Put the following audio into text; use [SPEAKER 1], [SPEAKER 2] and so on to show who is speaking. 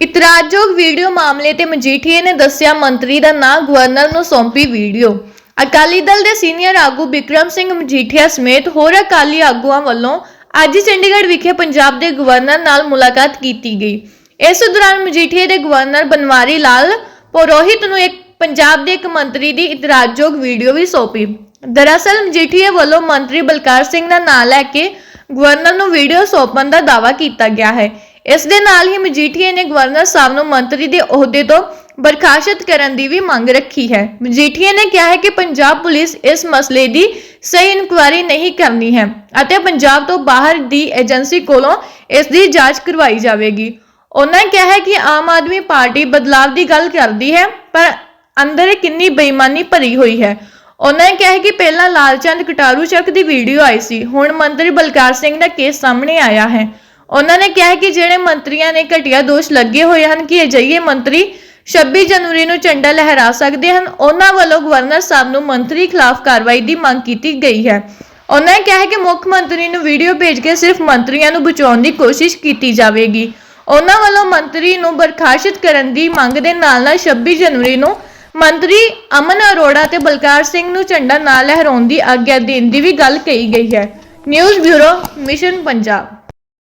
[SPEAKER 1] ਇਤਰਾਜ਼ਯੋਗ video ਮਾਮਲੇ ਤੇ ਮਜੀਠੀਏ ਨੇ ਦੱਸਿਆ ਮੰਤਰੀ ਦਾ ਨਾਂ ਗਵਰਨਰ ਨੂੰ ਸੌਂਪੀ ਵੀਡੀਓ। ਅਕਾਲੀ ਦਲ ਦੇ ਸੀਨੀਅਰ ਆਗੂ ਬਿਕਰਮ ਸਿੰਘ ਮਜੀਠੀਆ ਸਮੇਤ ਹੋਰ ਅਕਾਲੀ ਆਗੂਆਂ ਵੱਲੋਂ ਅੱਜ ਚੰਡੀਗੜ੍ਹ ਵਿਖੇ ਪੰਜਾਬ ਦੇ ਗਵਰਨਰ ਨਾਲ ਮੁਲਾਕਾਤ ਕੀਤੀ ਗਈ। ਇਸ ਦੌਰਾਨ ਮਜੀਠੀਏ ਦੇ ਗਵਰਨਰ ਬਨਵਾਰੀ ਲਾਲ ਪੁਰੋਹਿਤ ਨੂੰ ਇੱਕ ਪੰਜਾਬ ਦੇ ਇੱਕ ਮੰਤਰੀ ਦੀ ਇਤਰਾਜ਼ਯੋਗ ਵੀਡੀਓ ਵੀ ਸੌਂਪੀ। ਦਰਅਸਲ ਮਜੀਠੀਏ ਵੱਲੋਂ ਮੰਤਰੀ ਬਲਕਾਰ ਸਿੰਘ ਦਾ ਨਾਂ ਲੈ ਕੇ ਗਵਰਨਰ ਨੂੰ ਵੀਡੀਓ ਸੌਂਪਣ ਦਾ ਦਾਅਵਾ ਕੀਤਾ ਗਿਆ ਹੈ। ਇਸ ਦੇ ਨਾਲ ਹੀ ਮਜੀਠੀਏ ਨੇ ਗਵਰਨਰ ਸਾਹਿਬ ਨੂੰ ਮੰਤਰੀ ਦੇ ਅਹੁਦੇ ਤੋਂ ਬਰਖਾਸਤ ਕਰਨ ਦੀ ਵੀ ਮੰਗ ਰੱਖੀ ਹੈ। ਮਜੀਠੀਏ ਨੇ ਕਿਹਾ ਹੈ ਕਿ ਪੰਜਾਬ ਪੁਲਿਸ ਇਸ ਮਸਲੇ ਦੀ ਸਹੀ ਇਨਕੁਆਇਰੀ ਨਹੀਂ ਕਰਨੀ ਹੈ ਅਤੇ ਪੰਜਾਬ ਤੋਂ ਬਾਹਰ ਦੀ ਏਜੰਸੀ ਕੋਲੋਂ ਇਸ ਦੀ ਜਾਂਚ ਕਰਵਾਈ ਜਾਵੇਗੀ। ਉਹਨਾਂ ਕਿਹਾ ਹੈ ਕਿ ਆਮ ਆਦਮੀ ਪਾਰਟੀ ਬਦਲਾਵ ਦੀ ਗੱਲ ਕਰਦੀ ਹੈ, ਪਰ ਅੰਦਰ ਕਿੰਨੀ ਬੇਈਮਾਨੀ ਭਰੀ ਹੋਈ ਹੈ। ਉਹਨਾਂ ਨੇ ਕਿਹਾ ਹੈ ਕਿ ਪਹਿਲਾਂ ਲਾਲਚੰਦ ਕਟਾਰੂ ਚੱਕ ਦੀ ਵੀਡੀਓ ਆਈ ਸੀ। ਹੁਣ ਮੰਤਰੀ ਬਲਕਾਰ ਸਿੰਘ ਦਾ ਕੇਸ ਸਾਹਮਣੇ ਆਇਆ ਹੈ। ਉਹਨਾਂ ਨੇ ਕਿਹਾ ਕਿ ਜਿਹੜੇ ਮੰਤਰੀਆਂ ਨੇ ਘਟੀਆ ਦੋਸ਼ ਲੱਗੇ ਹੋਏ ਹਨ ਕਿ ਅਜਿਹੇ ਮੰਤਰੀ 26 ਜਨਵਰੀ ਨੂੰ ਝੰਡਾ ਲਹਿਰਾ ਸਕਦੇ ਹਨ, ਉਹਨਾਂ ਵੱਲੋਂ ਗਵਰਨਰ ਸਾਹਿਬ ਨੂੰ ਮੰਤਰੀ ਖਿਲਾਫ ਕਾਰਵਾਈ ਦੀ ਮੰਗ ਕੀਤੀ ਗਈ ਹੈ। ਉਹਨਾਂ ਨੇ ਕਿਹਾ ਕਿ ਮੁੱਖ ਮੰਤਰੀ ਨੂੰ ਵੀਡੀਓ ਭੇਜ ਕੇ ਸਿਰਫ ਮੰਤਰੀਆਂ ਨੂੰ ਬਚਾਉਣ ਦੀ ਕੋਸ਼ਿਸ਼ ਕੀਤੀ ਜਾਵੇਗੀ। ਉਹਨਾਂ ਵੱਲੋਂ ਮੰਤਰੀ ਨੂੰ ਬਰਖਾਸਤ ਕਰਨ ਦੀ ਮੰਗ ਦੇ ਨਾਲ ਨਾਲ 26 ਜਨਵਰੀ ਨੂੰ ਮੰਤਰੀ ਅਮਨ ਅਰੋੜਾ ਤੇ ਬਲਕਾਰ ਸਿੰਘ ਨੂੰ ਝੰਡਾ ਨਾ ਲਹਿਰਾਉਣ ਦੀ ਆਗਿਆ ਦੇਣ ਦੀ ਵੀ ਗੱਲ ਕਹੀ ਗਈ ਹੈ। News bureau, mission Punjab.